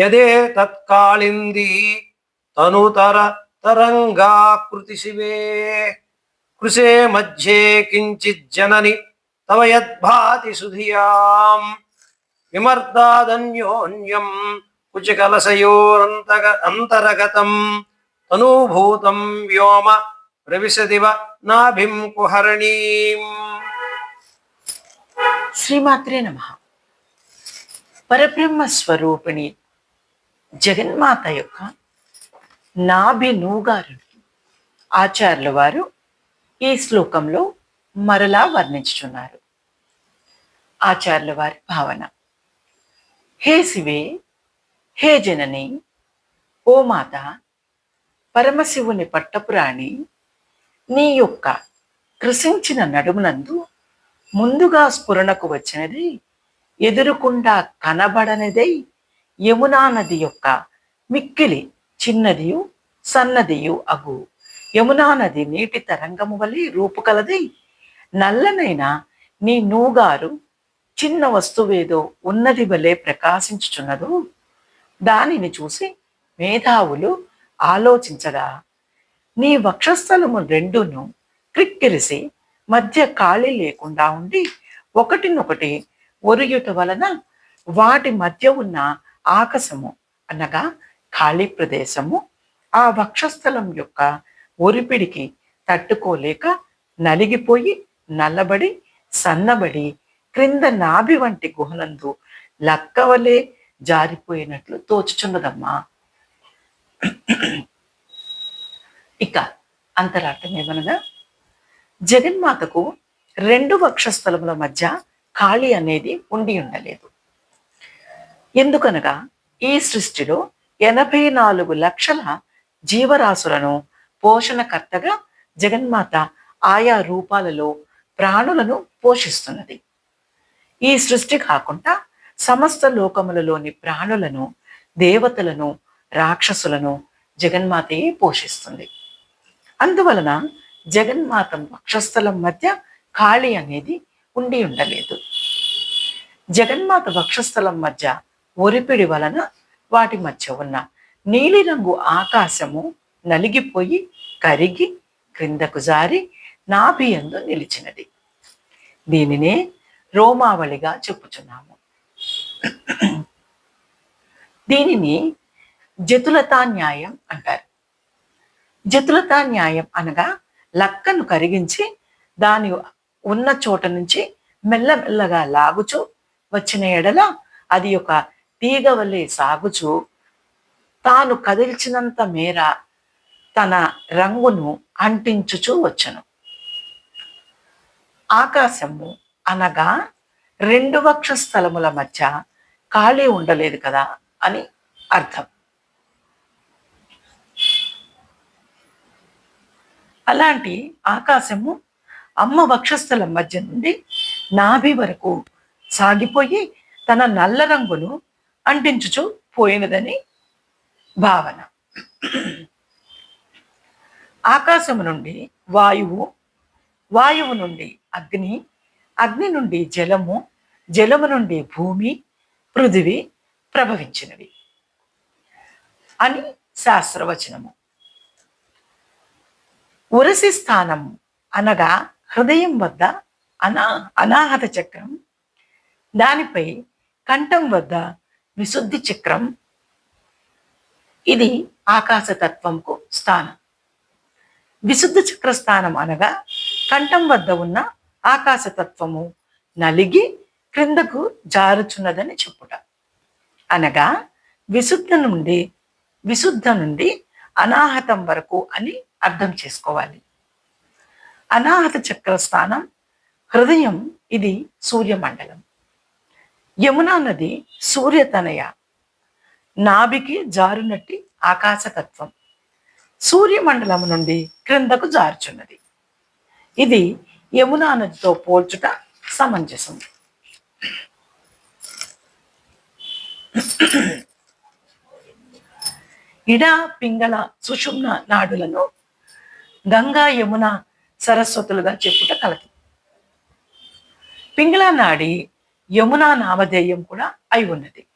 యదే తత్కాళింది తనుతర తరంగాకృతి శివే. కృషే మధ్యే కించిజ్జనని తవ యద్భాతి సుధియాం. విమర్దాదన్యోన్యం కుచకలసయోరంతగ అంతరగతం. తనూభూతం వ్యోమ ప్రవిశదివ నాభిం కుహరణీం. శ్రీమాత్రే నమ. పరబ్రహ్మ స్వరూపిణి జగన్మాత యొక్క నాభి నూగారుని ఆచార్యుల వారు ఈ శ్లోకంలో మరలా వర్ణించుచున్నారు. ఆచార్యుల వారి భావన. హే శివే హే జనని ఓ మాత పరమశివుని పట్టపురాణి నీ యొక్క కృషించిన నడుమునందు ముందుగా స్ఫురణకు వచ్చినది ఎదురుకుండా కనబడనిదై యమునా నది యొక్క మిక్కిలి చిన్నదియు సన్నదియు అగు. యమునా నది నీటి తరంగము వలె రూపుకలది నల్లనైన నీ నూగారు చిన్న వస్తువేదో ఉన్నది వలె ప్రకాశించుచున్నదు. దానిని చూసి మేధావులు ఆలోచించగా నీ వక్షస్థలము రెండును క్రిక్కిరిసి మధ్య ఖాళీ లేకుండా ఉండి ఒకటినొకటి ఒరియుట వలన వాటి మధ్య ఉన్న ఆకాశము అనగా ఖాళీ ప్రదేశము. ఆ వక్షస్థలం యొక్క ఒరిపిడికి తట్టుకోలేక నలిగిపోయి నల్లబడి సన్నబడి క్రింద నాభి వంటి గుహనందు లక్కవలే జారిపోయినట్లు తోచుచున్నదమ్మా. ఇక అంతరార్థం ఏమనగా జగన్మాతకు రెండు వక్షస్థలముల మధ్య ఖాళీ అనేది ఉండి ఉండలేదు. ఎందుకనగా ఈ సృష్టిలో ఎనభై నాలుగు లక్షల జీవరాశులను పోషణకర్తగా జగన్మాత ఆయా రూపాలలో ప్రాణులను పోషిస్తున్నది. ఈ సృష్టి కాకుండా సమస్త లోకములలోని ప్రాణులను దేవతలను రాక్షసులను జగన్మాతయే పోషిస్తుంది. అందువలన జగన్మాత వక్షస్థలం మధ్య ఖాళీ అనేది ఉండి ఉండలేదు. జగన్మాత వక్షస్థలం మధ్య ఒరిపిడి వలన వాటి మధ్య ఉన్న నీలిరంగు ఆకాశము నలిగిపోయి కరిగి క్రిందకు జారి నాభియందు నిలిచినది. దీనినే రోమావళిగా చెప్పుచున్నాము. దీనిని జతులతా న్యాయం అంటారు. జతులతా న్యాయం అనగా లక్కను కరిగించి దాని ఉన్న చోట నుంచి మెల్లమెల్లగా లాగుచూ వచ్చిన ఎడల అది ఒక తీగ వలె సాగుచూ. తాను కదిల్చినంత మేర తన రంగును అంటించుచూ వచ్చను. ఆకాశము అనగా రెండు వక్ష స్థలముల మధ్య ఖాళీ ఉండలేదు కదా అని అర్థం. అలాంటి ఆకాశము అమ్మ వక్షస్థలం మధ్య నుండి నాభి వరకు సాగిపోయి తన నల్ల రంగును అంటించుచు పోయినదని భావన. ఆకాశము నుండి వాయువు వాయువు నుండి అగ్ని అగ్ని నుండి జలము జలము నుండి భూమి పృథివి ప్రభవించినవి అని శాస్త్రవచనము. ఉరసి స్థానం అనగా హృదయం వద్ద అనా అనాహత చక్రం. దానిపై కంఠం వద్ద విశుద్ధి చక్రం. ఇది ఆకాశతత్వంకు స్థానం. విశుద్ధ చక్ర స్థానం అనగా కంఠం వద్ద ఉన్న ఆకాశతత్వము నలిగి క్రిందకు జారుచున్నదని చెప్పుట. అనగా విశుద్ధ నుండి విశుద్ధ నుండి అనాహతం వరకు అని అర్థం చేసుకోవాలి. అనాహత చక్ర స్థానం హృదయం ఇది సూర్యమండలం. యమునా నది సూర్యతనయ నాభికి జారునట్టి ఆకాశతత్వం. సూర్యమండలం నుండి క్రిందకు జారుచున్నది. ఇది యమునా నదితో పోల్చుట సమంజసం. ఇడ పింగళ సుషుమ్న నాడులను గంగా యమున సరస్వతులుగా చెప్పుట కలదు. పింగళ నాడి యమునా నామధేయం కూడా అయి ఉన్నది.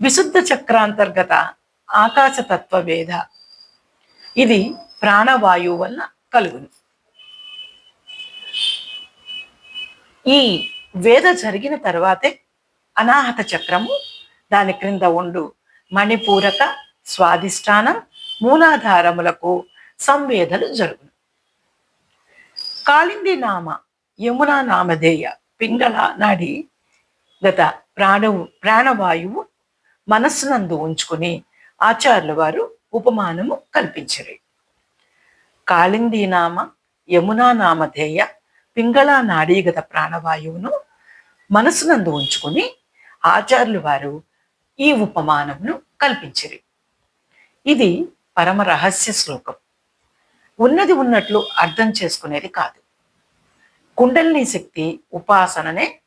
విశుద్ధ చక్రాంతర్గత ఆకాశతత్వ వేధ ఇది ప్రాణవాయువు వలన కలుగును. ఈ వేద జరిగిన తర్వాతే అనాహత చక్రము దాని క్రింద ఉండు మణిపూరక స్వాధిష్టానం మూలాధారములకు సంవేదలు జరుగును. కాళింది నామ యమునా నామధేయ. పింగళ నాడి గత ప్రాణవు ప్రాణవాయువు మనస్సునందు ఉంచుకుని ఆచార్యుల వారు ఉపమానము కల్పించరు. కాళింది నామ యమునా నామధేయ పింగళ నాడీగత ప్రాణవాయువును మనసునందు ఉంచుకుని ఆచార్యులు వారు ఈ ఉపమానమును కల్పించిరి. ఇది పరమ రహస్య శ్లోకం. ఉన్నది ఉన్నట్లు అర్థం చేసుకునేది కాదు. కుండలిని శక్తి ఉపాసననే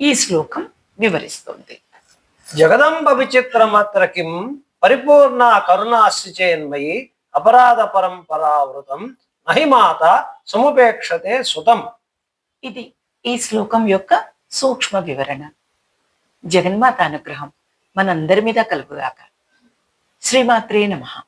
ఈ శ్లోకం వివరిస్తుంది. జగదంబ విచిత్రమత్ర కిం పరిపూర్ణ కరుణాశ్రిచేన్మయి అపరాధ పరంపరావృతం నహిమాత సముపేక్షతే సుతం. ఇది ఈ శ్లోకం యొక్క సూక్ష్మ వివరణ. జగన్మాత అనుగ్రహం మనందరి మీద కలుగుగాక. శ్రీమాత్రే నమః.